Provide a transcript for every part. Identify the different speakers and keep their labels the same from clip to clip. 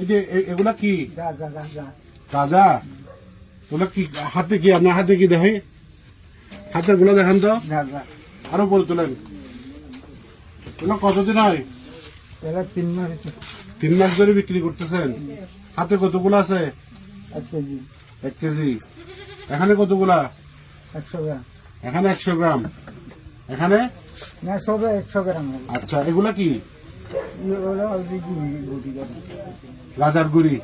Speaker 1: এই যে এগুলা কি?
Speaker 2: গাঁজা গাঁজা
Speaker 1: ওগুলা কি হাতে কি আপনার হাতে কি দেখে হাতেরগুলো দেখান তো? আরও বলে তোলেন। ওগুলো কতদিন হয়?
Speaker 2: তিন মাস
Speaker 1: তিন মাস ধরে বিক্রি করতেছেন? হাতে কতগুলো আছে?
Speaker 2: এক কেজি।
Speaker 1: এক কেজি। এখানে কতগুলা?
Speaker 2: একশো গ্রাম।
Speaker 1: এখানে একশো গ্রাম। এখানে?
Speaker 2: একশো গ্রাম
Speaker 1: আচ্ছা এগুলা কি? গাজার গুড়ি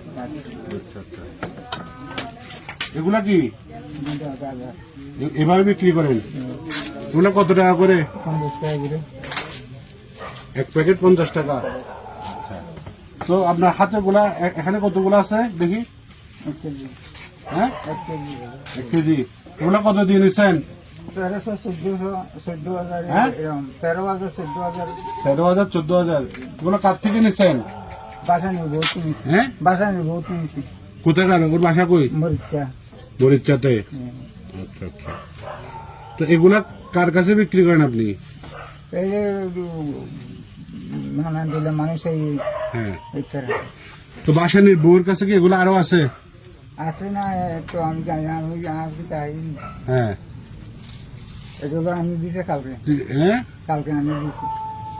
Speaker 1: আচ্ছা আচ্ছা এগুলা কি? এভাবে বিক্রি করেন? এগুলা কত টাকা করে?
Speaker 2: পঞ্চাশ টাকা করে
Speaker 1: এক প্যাকেট পঞ্চাশ টাকা। তো আপনার হাতে গুলা এখানে কতগুলো আছে? দেখি। হ্যাঁ?
Speaker 2: এক কেজি।
Speaker 1: এগুলা কত দিয়ে নিছেন?
Speaker 2: তেরোশো চোদ্দশো চোদ্দ হাজার
Speaker 1: হ্যাঁ?
Speaker 2: এরকম তেরো হাজার চোদ্দ হাজার
Speaker 1: তেরো হাজার চোদ্দ হাজার এগুলো কার থেকে নিছেন?
Speaker 2: বাসা নিয়ে বহুত কিনেছি
Speaker 1: হ্যাঁ?
Speaker 2: বাসা নিয়ে বহুত কিনেছি।
Speaker 1: কোথায় কার ওর বাসা কই?
Speaker 2: মরিচা।
Speaker 1: মরিচাতে? আচ্ছা আচ্ছা। তো এগুলা কার কাছে বিক্রি করেন আপনি?
Speaker 2: এই যে নানা দিলে মানুষ এই
Speaker 1: হ্যাঁ।
Speaker 2: করে
Speaker 1: তো বাসানির বউর কাছে কি এগুলো আরও আছে?
Speaker 2: আছে না তো আমি জানি না আমি আমি তাই
Speaker 1: হ্যাঁ।
Speaker 2: এগুলো আমি দিছে কালকে।
Speaker 1: হ্যাঁ?
Speaker 2: কালকে আমি দিছি।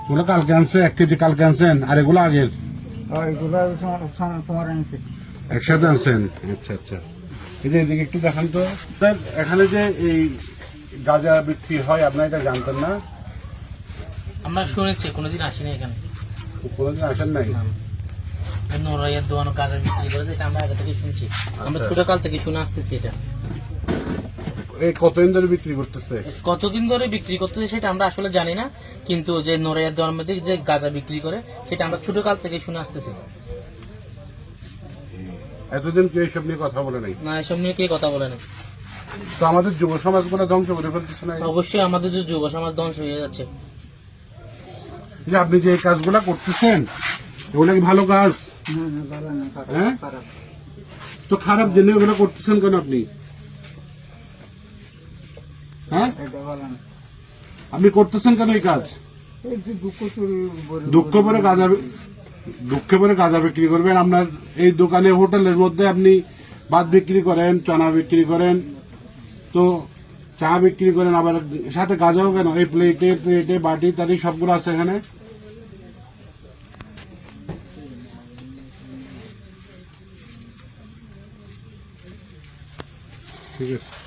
Speaker 1: ওগুলো কালকে আনছে এক কেজি কালকে আনছেন আর এগুলো আগের?
Speaker 2: এগুলো আনছে।
Speaker 1: একসাথে আনছেন? আচ্ছা আচ্ছা। এই যে এদিকে একটু দেখান তো। স্যার এখানে যে এই গাঁজা বিক্রি হয় আপনার এটা জানতেন না?
Speaker 3: আমরা শুনেছি কোনোদিন আসিনি এখানে।
Speaker 1: কোনোদিন আসেন নাই?
Speaker 3: নোরাইয়ের দোকান কাজে বিক্রি করে এটা আমরা আগে থেকে শুনছি। আমরা ছোট কাল থেকে শুনে আসতেছি এটা।
Speaker 1: কতদিন ধরে বিক্রি করতেছে?
Speaker 3: কতদিন ধরে বিক্রি করতেছে সেটা আমরা আসলে জানি না কিন্তু যে নোরাইয়ের দোকান যে গাঁজা বিক্রি করে সেটা আমরা ছোট কাল থেকে শুনে আসতেছি।
Speaker 1: এতদিন কি এইসব নিয়ে কথা বলে নাই?
Speaker 3: না এসব নিয়ে কে কথা বলে না
Speaker 1: তো আমাদের যুব সমাজগুলো ধ্বংস করে ফেলতেছে না?
Speaker 3: অবশ্যই আমাদের যে যুব সমাজ ধ্বংস হয়ে যাচ্ছে।
Speaker 1: যে আপনি যে এই কাজগুলা করতেছেন এগুলো কি ভালো কাজ? হ্যাঁ? তো খারাপ জেনে ওগুলো করতেছেন কেন আপনি? হ্যাঁ? আপনি করতেছেন কেন এই কাজ?
Speaker 2: দুঃখ
Speaker 1: পরে গাঁজা দুঃখে পরে গাঁজা বিক্রি করবেন। আপনার এই দোকানে হোটেলের মধ্যে আপনি ভাত বিক্রি করেন চনা বিক্রি করেন। তো চা বিক্রি করেন আবার সাথে গাঁজাও কেন? এই প্লেটে প্লেটে বাটি তাটি সবগুলো আছে এখানে? ঠিক আছে।